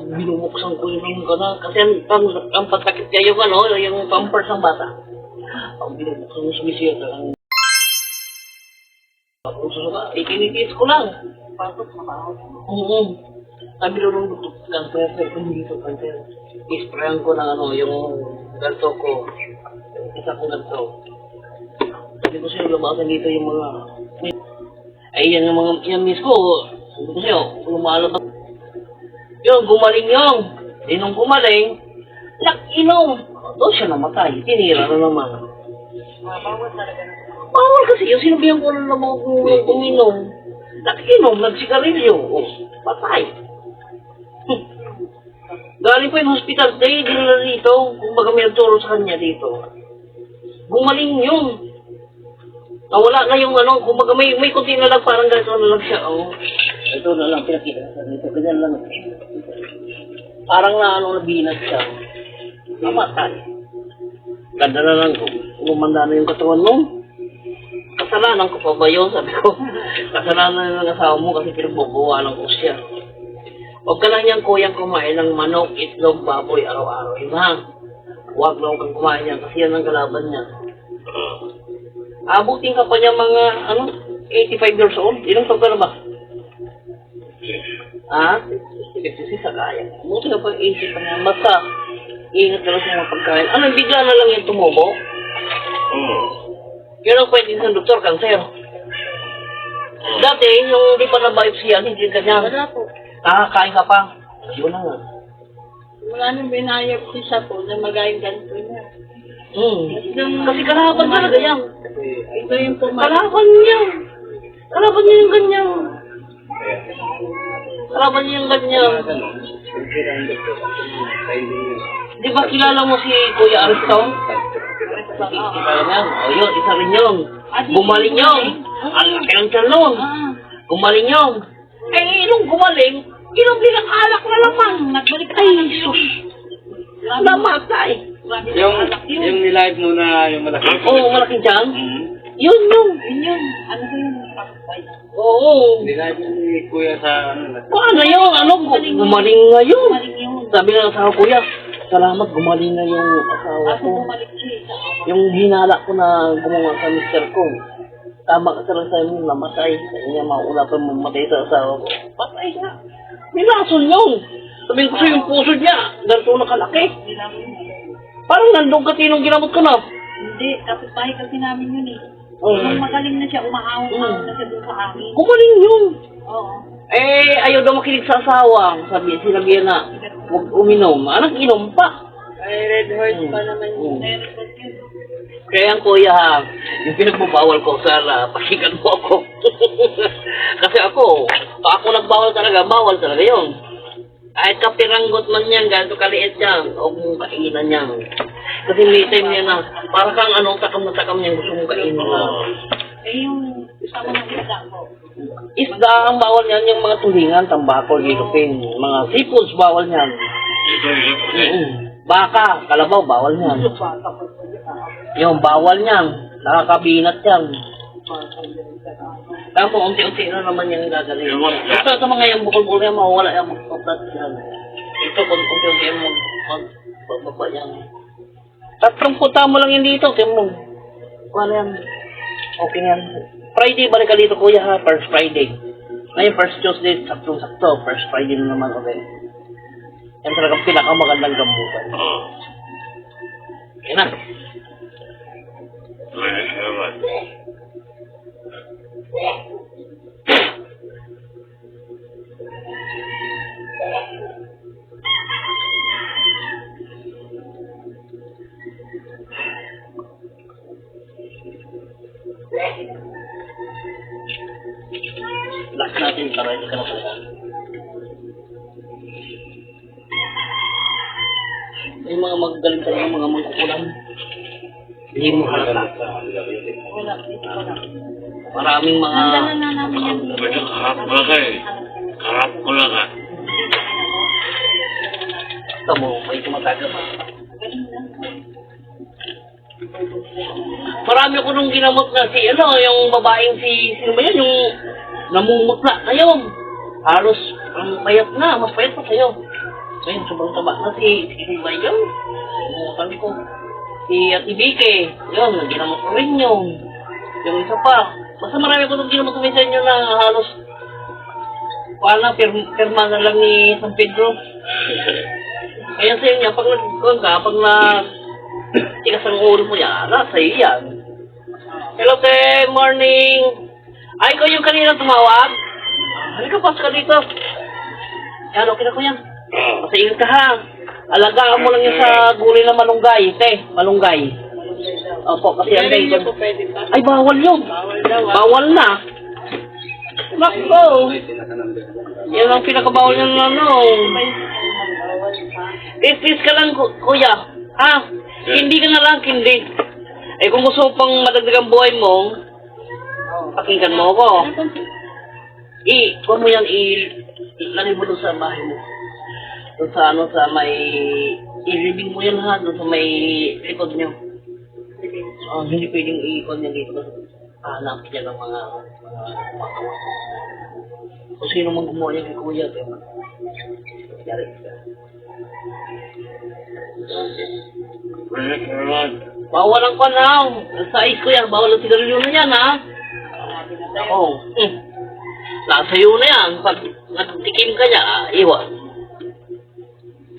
uminom ko na. Kasi ang, ang, ang patakit niya yung ano, yung pampers ng bata. Ang binubuksan mo sumisiyo ka lang. Ako susuka, ikinitis ko lang. Na ba? Oo. Sabi ko nung cancer, sir, kung hindi to cancer. Isprayan ko ng ano, yung ganto ko. Yung isa ko ganto. Sabi ko sa'yo, lumakan dito yung mga... Ay, yan yung mga... Yan miss ko. Sabi ko sa'yo, lumalabas. Yung, gumaling yung. Eh, nung gumaling, nakinom. Doon siya namatay. Tinira na naman. Bawal kasi yung sinabihan ko na naman uminom. Nakinom, nagsigarilyo. Oh, patay. Hmm. Galing pa yung hospital, day, dinala dito. Kung baga may nagturo sa kanya dito. Gumaling yun. Nawala na yung ano, kung baga may, may kunti na lang, parang ganito na lang siya. Oh. Ito na lang, pinakita sa dito. Ganyan lang. Parang na ano, nabinat siya. Namatay. Ganda na lang ko. Umanda na yung katawan mo. Kasalanan ko pa ba yun? Sabi ko, kasalanan ng asawa mo kasi pinagbubuwalan ko siya. Huwag ka lang niyang kuyang kumain ng manok, itlog, baboy, araw-araw. Iba, huwag lang kang kumain yan kasi yan ang kalaban niya. Abutin ka pa niya mga, ano, 85 years old. Ilang taon ka na ba? Ha? 56 sa kaya. Buti ka pa 80 pa niya. Basta, ingat ka lang sa mga pagkain. Ano, bigla na lang yung tumubo? Oo. Yun ang pwede ng doktor, cancer. Dati, yung di pa na-biopsy yan, hindi ganyan. Wala po. Nakakain ka pa. Yun na nga. Wala nang binayap si siya po na magayang ganito niya. Hmm. Yung, Kasi kalaban talaga yan. ito yung pumalit. Kalaban niya. Kalaban niya yung ganyan. Kalaban niya yung ganyan. Di ba kilala mo si Kuya Aristong? Kilala yan? O yun, isa rin yun. Gumaling yun. Ang laki ng tiyan nun. Ah, Gumaling yun. Eh, nung gumaling, inom din ang alak na laman. nagbalik Ay, sus. Namatay. Yung, yung nilive mo na yung malaki. Oo, malaking tiyan. Mm. Yun yun. Yun yun. Ano ba yung pakpay? Oo. Mo ni Kuya sa ano. na- Paano yun? Ano? gu- Gumaling ngayon. Gumaling yun. Sabi ng asawa ko, kuya, salamat gumaling na yung asawa Ako ko. bumalik siya sa Yung hinala ko na gumawa sa mister ko. Tama ka talaga sa inyo, namatay. Sabi niya, maula pa mamatay sa asawa ko. Patay siya. May lason yun. Sabi ko sa'yo, yung puso niya, ganito nakalaki. Parang nandun ka tinong ginamot ko na. Hindi, kapitbahay kasi namin yun eh. Oo. Nung magaling na siya, umahawang-ahawang Mm. na siya doon sa amin. Gumaling yun. Oo. Eh, ayaw daw makinig sa asawa. Sabi, sinabi na, huwag uminom. Anak, inom pa. Ay, red horse pa Mm. naman Mm. yun. Pa yun. Kaya ang kuya ha, yung pinagbabawal ko, sana pakinggan mo ako. Kasi ako, pag ako nagbawal talaga, bawal talaga yun. Kahit kapiranggot man yan, ganito kaliit yan, huwag mong kainan yan. Kasi may time yan na, para kang anong takam na takam yan, gusto mong kainin. Eh, yung sama ng isda ko. Isda ang bawal yan, yung mga tulingan, tambako, gilupin, mga seafoods, bawal yan. Ito, ito. Mm. Baka, kalabaw, bawal yan. Yung bawal yan, nakakabinat yan. Tamo, unti-unti na naman yung gagaling. Yung mga- Ito, ito mga yung bukol-bukol yan, mawawala yan, magpaplat yan. Ito, kung unti-unti yan, mag- magbaba yan. Tatlong puta mo lang yan dito, kaya mo. Ano yan? Okay yan. Friday, balik ka dito, kuya ha, first Friday. Ngayon, first Tuesday, saktong-sakto, first Friday na naman ulit. Yan talagang pinakamagandang gambutan. Yan na. Ay, salamat. May mga magagaling tayo, mga mangkukulam. Hindi mo halata. Wala, wala. Maraming mga... Na harap ko lang eh. Harap ko lang ah. Ito mo, may tumataga pa. Marami ko nung ginamot na si, ano, yung babaeng si, sino ba yan, yung namumutla ngayon. Halos, ang payat na, mas payat pa sa'yo. Ngayon, sobrang taba na si, si Bayaw. Sabi ko, si Ate Bike, yun, ginamot ko rin yun. Yung isa pa. Basta marami ko itong ginamot ko sa inyo na halos wala, firma, firma na lang ni San Pedro. Kaya sa inyo, pag nag ka, pag na tigas ang ulo mo yan, nasa iyo yan. Hello, te, morning. Ay, ko yung kanina tumawag. Halika, pasok ka dito. Yan, okay na ko yan. Basta ingat ka ha. Alagaan mo lang yung sa gulay na malunggay, te, malunggay. Opo, kasi ang Hindi day po pwede pa. Ay, bawal yun. Bawal daw ah. Bawal na. Nakbo. Yan ang pinakabawal ng ano. Tis-tis ka lang, ku- kuya. Ha? Hindi ka na lang, hindi. Eh, kung gusto mo pang madagdagang buhay mo, pakinggan mo ako. I, kung mo yan, i, ilagay mo doon sa bahay mo. Sa ano, sa may, ilibing mo yan ha, sa may likod nyo. Oh, hindi pwedeng i-ikon yan dito. Hanap niya ng mga, mga, kung sino gumawa yan kay kuya. Bawal ang panaw. Sa na yan. Pag nagtikim ka niya, iwan.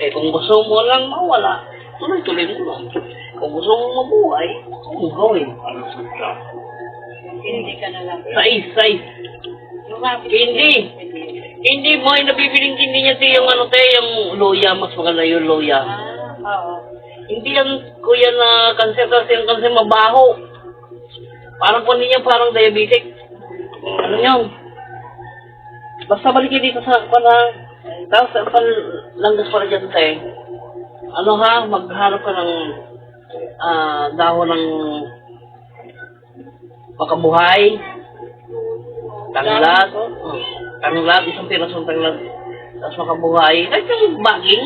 Eh, kung gusto mo lang mawala, tuloy-tuloy mo lang. Kung gusto mo mabuhay, kung gawin. Hindi ka na lang. Sais, sais. Hindi. Hindi mo, yung nabibiling hindi niya te, yung ano te, yung loya, mas maganda yung loya. Ah, oo. Hindi yan, kuya, na cancer kasi yung cancer mabaho. Parang kung niya parang diabetic. Ano yun? Basta balik dito sa pana. Tapos sa pan langgas para dyan te. Ano ha, maghanap ka ng ah, dahon ng makabuhay. Tanglad. Oh, tanglad, isang pirasong tanglad. Tapos makabuhay. Kahit yung baging.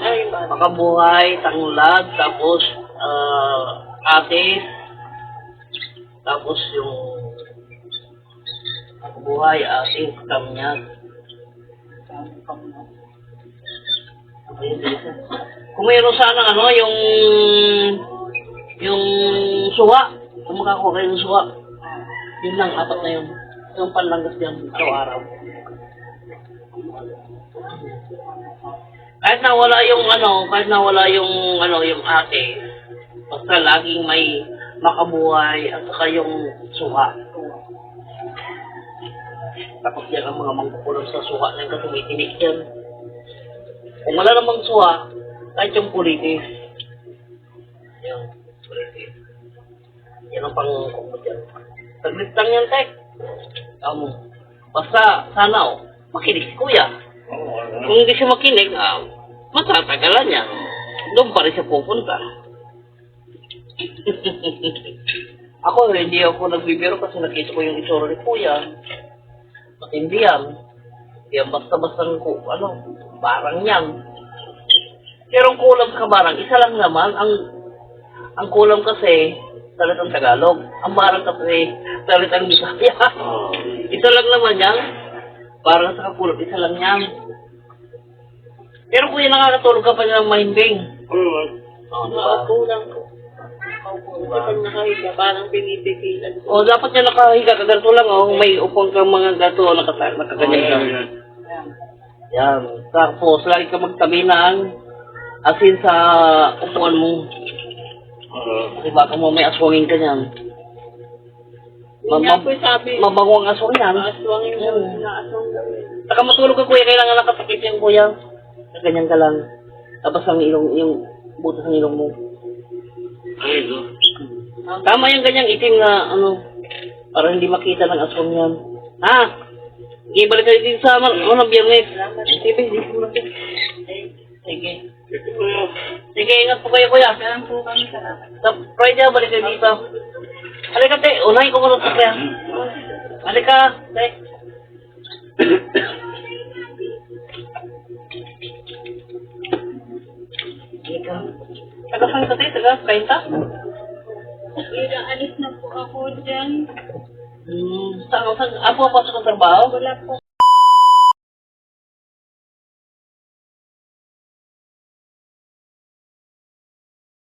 Ay, ba? Makabuhay, tanglad, tapos ah atis, tapos yung makabuhay, atis, kamyat. Kung mayroon sana ano, yung yung suwa, kung makakuha kayo ng suwa, yun lang, apat na yun. Yung panlanggas yan, araw-araw. Kahit nawala yung ano, kahit nawala yung ano, yung ate, basta laging may makabuhay at saka yung suha. Tapos yan ang mga mangkukulam sa suha na yung tumitinik yan. Kung wala namang suha, kahit yung pulitis. Yung pulitis. Yan ang pangkukumot yan. Saglit lang yan, tek. Um, basta, sana, oh, makinig si kuya. Kung hindi siya makinig, ah, matatagalan niya. Doon pa rin siya pupunta. ako, hindi ako nagbibiro kasi nakita ko yung itsura ni Kuya. Matindi yan. Yan basta-basta ku, ano, barang yan. Pero ang kulam sa barang, isa lang naman, ang ang kulam kasi, salitang Tagalog. Ang barang kasi, salitang Bisaya. isa lang naman yan. Para sa kakulam, isa lang yan. Pero kuya, nakakatulog ka pa ng mahimbing. Oo, di ba? Nakaupo lang po. Nakaupo. Hindi pag nakahiga, parang pinipigilan ko. O, dapat niya nakahiga ka ganito lang, oh. May upong kang mga gato, nakata- nakaganyan ka. Yan. Yan. Tapos, lagi ka magtabi ng asin sa upuan mo. Kasi baka mo may aswangin ka niyan. Yun nga po sabi. Mabango ang aswang yan. Maaswangin daw. Naaswang yun. Saka matulog ka, kuya, kailangan nakatakip yan, kuya. Ganyan ka lang. Tapos ang ilong, yung butas ng ilong mo. Tama yung ganyang itim na, ano, para hindi makita ng aswang yan. Ha? Sige, balik kayo dito sa man, ano, biyernes. Sige. Sige. Sige, ingat po kayo, kuya. Sa Friday, balik kayo dito. Halika, te. Unahin ko muna sa kaya. Halika, te. Halika. Taga saan ka, te? Taga 30? Ira, alis na po ako dyan. Hmm, saan, ako pasok ng trabaho? Wala po